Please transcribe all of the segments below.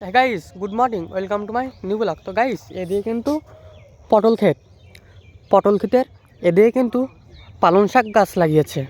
Guys good morning welcome to my new vlog তো guys এদিকে কিন্তু পটল ক্ষেত। পটল ক্ষেতের এদিকে কিন্তু পালং শাক গাছ লাগিয়েছে।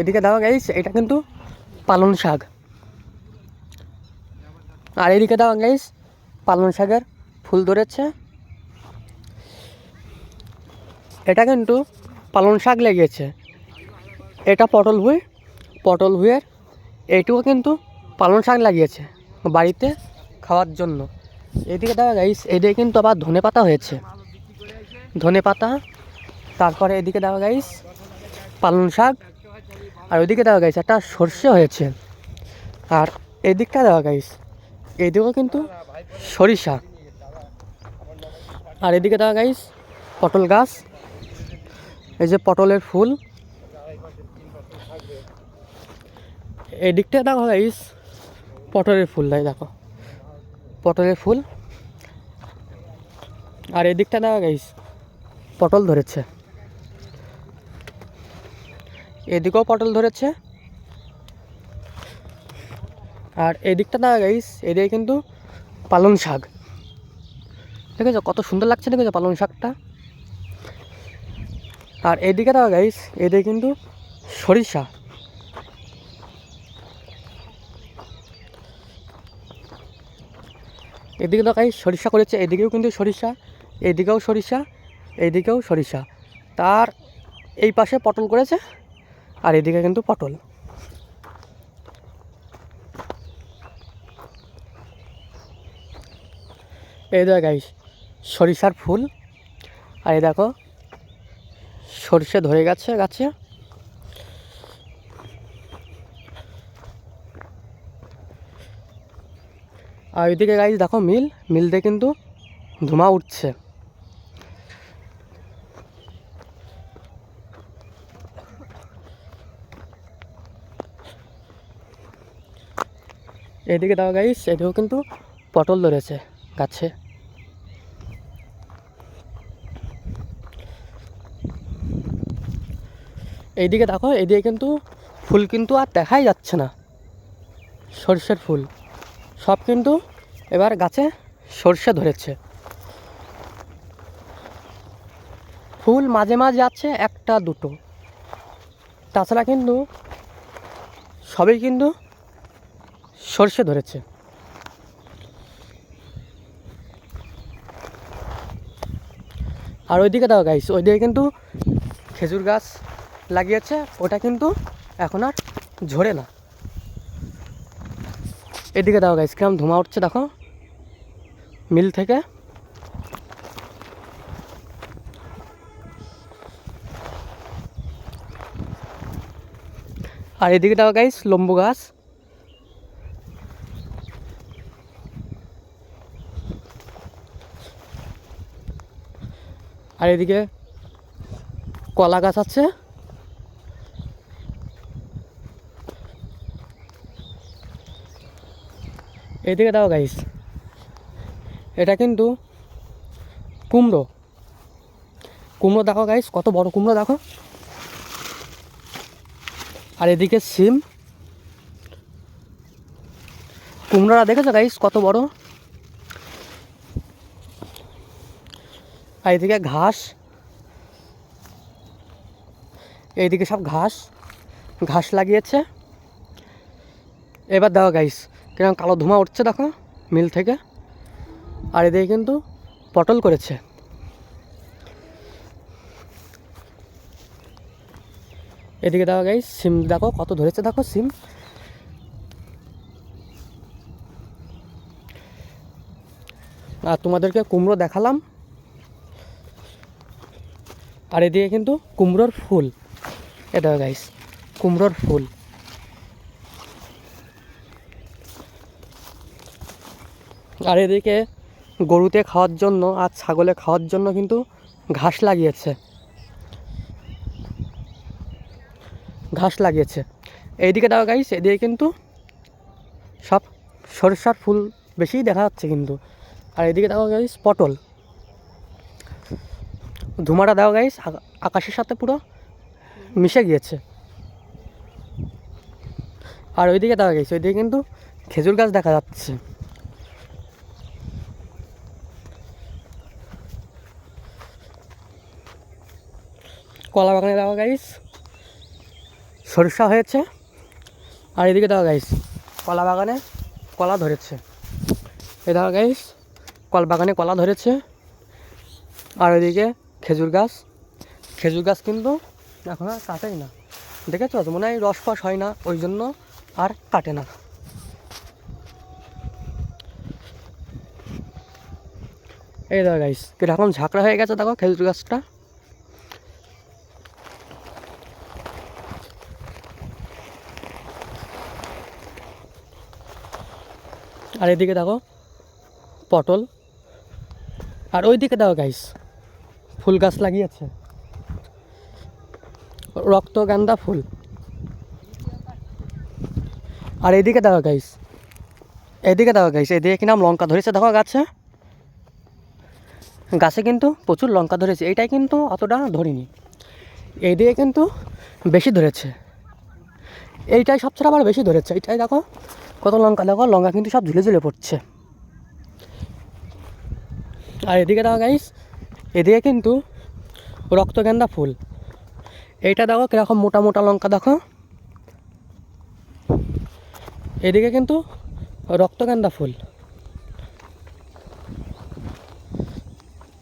এদিকে দাও গাইস এটা কিন্তু পালং শাক। আর এদিকে দাও গাইস পালং শাকের ফুল ধরেছে। এটা কিন্তু পালং শাক লেগেছে এটা পটল ভুঁই পটল ভুঁইয়ের এইটুকু কিন্তু পালং শাক লাগিয়েছে। বাড়িতে খাওয়ার জন্য। এদিকে দেখা গাইস এদিকে কিন্তু আবার ধনে পাতা হয়েছে। ধনে পাতা, তারপরে এদিকে দেখা গাইস পালং শাক, আর ওইদিকে দেওয়া গাইস একটা সর্ষে হয়েছে। আর এদিকটা দেওয়া গাইস এদিকেও কিন্তু সরিষা। আর এদিকে দেওয়া গাইস পটল গাছ, এই যে পটলের ফুল। এদিকটা দেখো গাইস পটলের ফুল দেয় দেখো। পটলের ফুল। আর এদিকটা দেখো গাইস, পটল ধরেছে। এদিকেও পটল ধরেছে। আর এদিকটা দেখা গাইস, এদিকে কিন্তু পালং শাক। ঠিক আছে কত সুন্দর লাগছে, দেখেছ পালং শাকটা? আর এদিকে দেখা গাইস, এদিকে কিন্তু সরিষা। এদিকে তো সরিষা করেছে, এদিকেও কিন্তু সরিষা, এদিকেও সরিষা এদিকেও সরিষা। তার এই পাশে পটল করেছে আর এদিকে কিন্তু পটল। এই দেখ গাইস, সরিষার ফুল। আর এই দেখো, সরষে ধরে গেছে গাছে। আর ওইদিকে গাইস দেখো মিল মিল দিয়ে কিন্তু ধুমা উঠছে। এদিকে দেখো গাইস এদিকেও কিন্তু পটল ধরেছে গাছে। এইদিকে দেখো, এদিকে কিন্তু ফুল কিন্তু আর দেখাই যাচ্ছে না। সর্ষের ফুল। সব কিন্তু এবার গাছে সর্ষে ধরেছে। ফুল মাঝে মাঝে আছে, একটা, দুটো। তাছাড়া কিন্তু সবই কিন্তু সর্ষে ধরেছে। আর ওইদিকে দাও গাইস ওইদিকে কিন্তু খেজুর গাছ লাগিয়েছে, ওটা কিন্তু এখন আর ঝরে না। এদিকে দাও গাইস কিরম ধোঁয়া উঠছে দেখো। মিল থেকে। আর এদিকে দাও গাইস লম্বু গাছ। আর এদিকে কলা গাছ আছে। এদিকে দাও গাইস এটা কিন্তু কুমড়ো। কুমড়ো দেখো গাইস কত বড় কুমড়ো, দেখো। আর এদিকে সিম। কুমড়োটা দেখেছ গাইস কত বড়? আর এদিকে ঘাস। এইদিকে সব ঘাস। ঘাস লাগিয়েছে। এবার দেখো গাইস কীরকম কালো ধোঁয়া উঠছে দেখো, মিল থেকে। আর এদিকে কিন্তু পটল করেছে। এদিকে দেখো গাইস সিম দেখো, কত ধরেছে দেখো সিম। আর তোমাদেরকে কুমড়ো দেখালাম। আর এদিকে কিন্তু কুমড়োর ফুল। এটা গাইস কুমড়োর ফুল। আর এদিকে গরুতে খাওয়ার জন্য আর ছাগলে খাওয়ার জন্য কিন্তু ঘাস লাগিয়েছে। ঘাস লাগিয়েছে। এইদিকে দেখো গাইস এদিকে কিন্তু সব সরিষার ফুল বেশিই দেখা যাচ্ছে কিন্তু। আর এদিকে দেখো গাইস পটল। ধুমাটা দাও গাইস আকাশের সাথে পুরো মিশে গিয়েছে। আর ওইদিকে দেখা গেছে ওইদিকে কিন্তু খেজুর গাছ দেখা যাচ্ছে। কলা বাগানে দেওয়া গাইস সরিষা হয়েছে। আর এদিকে দেওয়া গাইস কলা বাগানে কলা ধরেছে। এ দেওয়া গাইস কল বাগানে কলা ধরেছে। আর ওইদিকে খেজুর গাছ। খেজুর গাছ কিন্তু এখন আর কাটেই না। দেখেছ? তো মনে হয় রস ফস হয় না, ওই জন্য আর কাটে না। এই দেখো গাইস কীরকম ঝাঁকড়া হয়ে গেছে, দেখো খেজুর গাছটা। আর এদিকে দেখো, পটল। আর ওই দিকে দেখো গাইস ফুল গাছ লাগিয়েছে। রক্তগান্ধা ফুল। আর এদিকে দেখো গাইস এদিকে দেখো গাইস এদিকে কি নাম লঙ্কা ধরেছে দেখো গাছে? গাছে কিন্তু প্রচুর লঙ্কা ধরেছে, এইটাই কিন্তু অতটা ধরিনি। এইদিকে কিন্তু বেশি ধরেছে। এইটাই সবচেয়ে আবার বেশি ধরেছে, এইটাই দেখো। কত লঙ্কা? দেখো, লঙ্কা কিন্তু সব ঝুলে ঝুলে পড়ছে। আর এদিকে দেখো গাইস এদিকে কিন্তু রক্তগেন্দা ফুল। এইটা দেখো, কীরকম মোটা মোটা লঙ্কা, দেখো। এদিকে কিন্তু রক্তগেন্দা ফুল।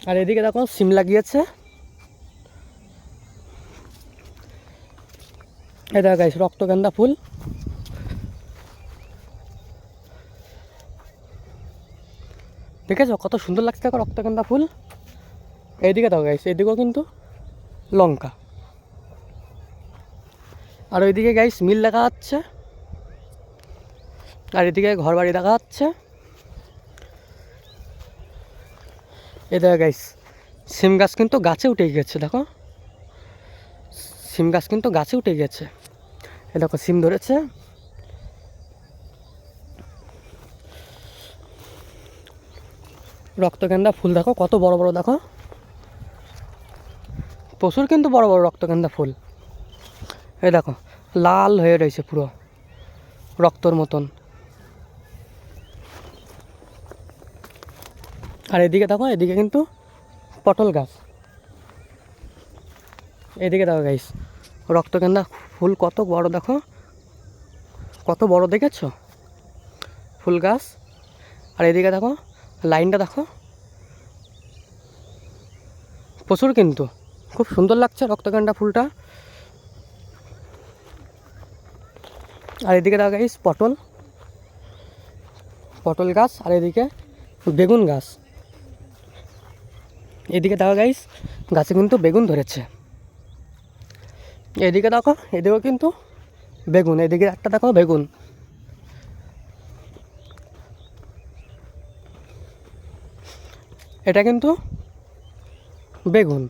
আর এদিকে দেখো, সিম লাগিয়েছে। দেখো গাইস রক্তগেন্দা ফুল। দেখেছ কত সুন্দর লাগছে দেখো রক্তগেন্দা ফুল? এইদিকে দেখো গাইস এদিকেও কিন্তু লঙ্কা। আর ওইদিকে গাইস মিল দেখা যাচ্ছে। আর এদিকে ঘর বাড়ি দেখা যাচ্ছে। এ দেখো গাইস সিম গাছ কিন্তু গাছে উঠে গেছে, দেখো। সিম গাছ কিন্তু গাছে উঠে গেছে। এ দেখো, সিম ধরেছে। রক্তগেন্দা ফুল দেখো, কত বড় বড় দেখো। প্রচুর কিন্তু বড় বড় রক্তগেন্দা ফুল। এই দেখো, লাল হয়ে রয়েছে পুরো রক্তর মতন। আর এদিকে দেখো, এদিকে কিন্তু পটল গাছ। এদিকে দেখো গাইস রক্তগেন্দা ফুল কত বড় দেখো। কত বড় দেখেছ? ফুল গাছ। আর এদিকে দেখো লাইনটা দেখো। প্রচুর কিন্তু। খুব সুন্দর লাগছে রক্তগেন্দা ফুলটা। আর এদিকে দেখো গাইস পটল। পটল গাছ, আর এদিকে বেগুন গাছ। এদিকে দেখা গাইস গাছে কিন্তু বেগুন ধরেছে। এদিকে দেখো, এদিকেও কিন্তু বেগুন। এদিকে একটা দেখো বেগুন। এটা কিন্তু বেগুন।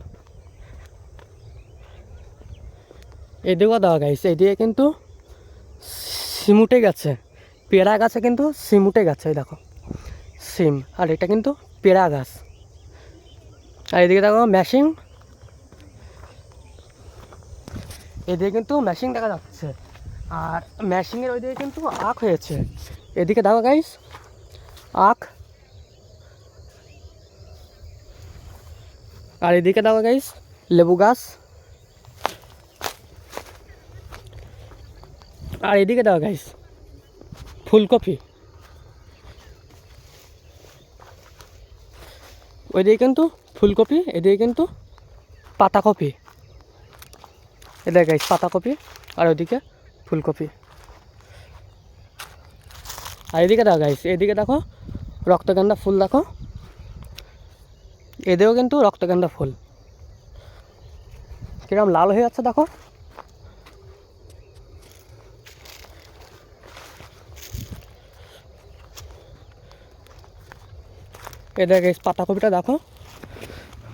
এদিকেও দেওয়া গাইস এদিকে কিন্তু সিমুটে গেছে। পেয়ারা গাছে কিন্তু সিমুটে গেছে দেখো। সিম, আর এটা কিন্তু পেয়ারা গাছ। আর এদিকে দেখো ম্যাশিং এদিকে কিন্তু ম্যাশিং দেখা যাচ্ছে। আর ম্যাশিংয়ের ওইদিকে কিন্তু আখ হয়েছে। এদিকে দেখো গাইস, আখ। আর এদিকে দেখো গাইস লেবু গাছ। আর এদিকে দেখো গাইস ফুলকপি। ওইদিকে কিন্তু ফুলকপি, এদিকে কিন্তু পাতাকপি। এদিকে গাইস পাতাকপি আর ওইদিকে ফুলকপি। আর এদিকে দেখো গাইস এদিকে দেখো রক্তগন্ধা ফুল দেখো। এদিকেও কিন্তু রক্তগন্ধা ফুল। কিরম লাল হয়ে যাচ্ছে দেখো। এদের গাইস পাতাকপিটা দেখো।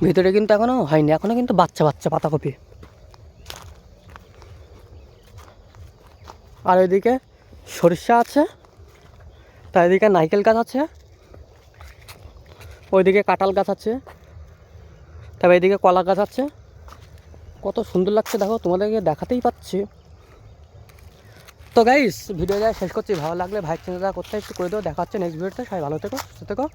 ভিতরে কিন্তু এখনও হয়নি, এখনও কিন্তু বাচ্চা বাচ্চা পাতাকপি। আর ওইদিকে সরিষা আছে, তার এদিকে নারকেল গাছ আছে, ওইদিকে কাঁঠাল গাছ আছে। তারপর এদিকে কলা গাছ আছে। কত সুন্দর লাগছে দেখো, তোমাদেরকে দেখাতেই পাচ্ছি। তো গাইস ভিডিও ভিডিওটা শেষ করছি। ভালো লাগলে ভাই চিন্তা করতে একটু করে দেবো দেখা হচ্ছে নেক্সট ভিডিওতে সবাই ভালো থেকো, সুস্থ থেকো।